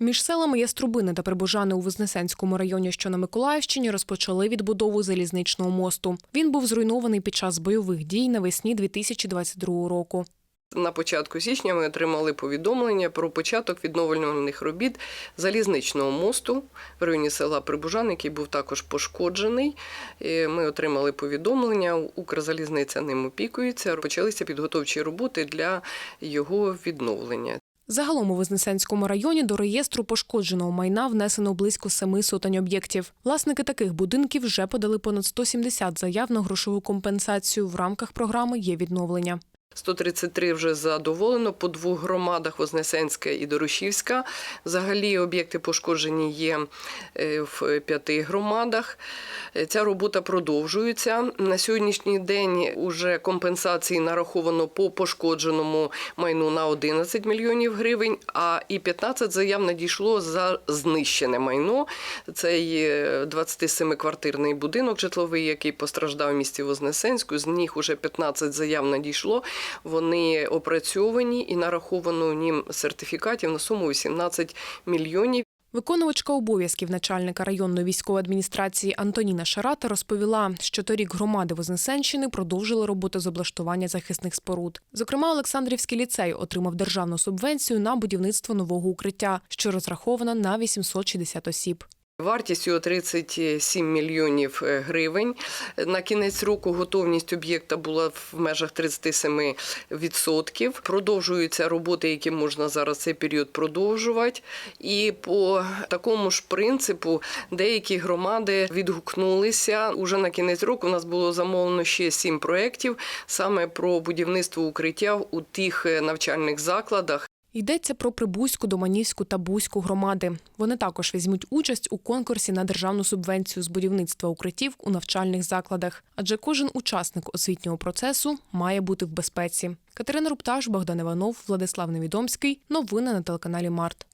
Між селами Яструбини та Прибужани у Вознесенському районі, що на Миколаївщині, розпочали відбудову залізничного мосту. Він був зруйнований під час бойових дій навесні 2022 року. На початку січня ми отримали повідомлення про початок відновлювальних робіт залізничного мосту в районі села Прибужан, який був також пошкоджений. Ми отримали повідомлення, Укрзалізниця ним опікується. Почалися підготовчі роботи для його відновлення. Загалом у Вознесенському районі до реєстру пошкодженого майна внесено близько семи сотень об'єктів. Власники таких будинків вже подали понад 170 заяв на грошову компенсацію. В рамках програми є відновлення. 133 вже задоволено по двох громадах Вознесенська і Дорошівська. Взагалі об'єкти пошкоджені є е, в п'яти громадах. Е, Ця робота продовжується. На сьогоднішній день уже компенсації нараховано по пошкодженому майну на 11 мільйонів гривень, а і 15 заяв надійшло за знищене майно. Це є 27-квартирний будинок житловий, який постраждав в місті Вознесенську. З них уже 15 заяв надійшло. Вони опрацьовані і нараховано ним сертифікатів на суму 18 мільйонів. Виконувачка обов'язків начальника районної військової адміністрації Антоніна Шарата розповіла, що торік громади Вознесенщини продовжили роботу з облаштування захисних споруд. Зокрема, Олександрівський ліцей отримав державну субвенцію на будівництво нового укриття, що розрахована на 860 осіб. Вартість його 37 мільйонів е, гривень. На кінець року готовність об'єкта була в межах 37%. Продовжуються роботи, які можна зараз цей період продовжувати. І по такому ж принципу деякі громади відгукнулися. Уже на кінець року у нас було замовлено ще сім проєктів саме про будівництво укриття у тих е, навчальних закладах, Йдеться про Прибузьку, Доманівську та Бузьку громади. Вони також візьмуть участь у конкурсі на державну субвенцію з будівництва укриттів у навчальних закладах, адже кожен учасник освітнього процесу має бути в безпеці. Катерина Рупташ, Богдан Іванов, Владислав Невідомський. Новини на телеканалі Март.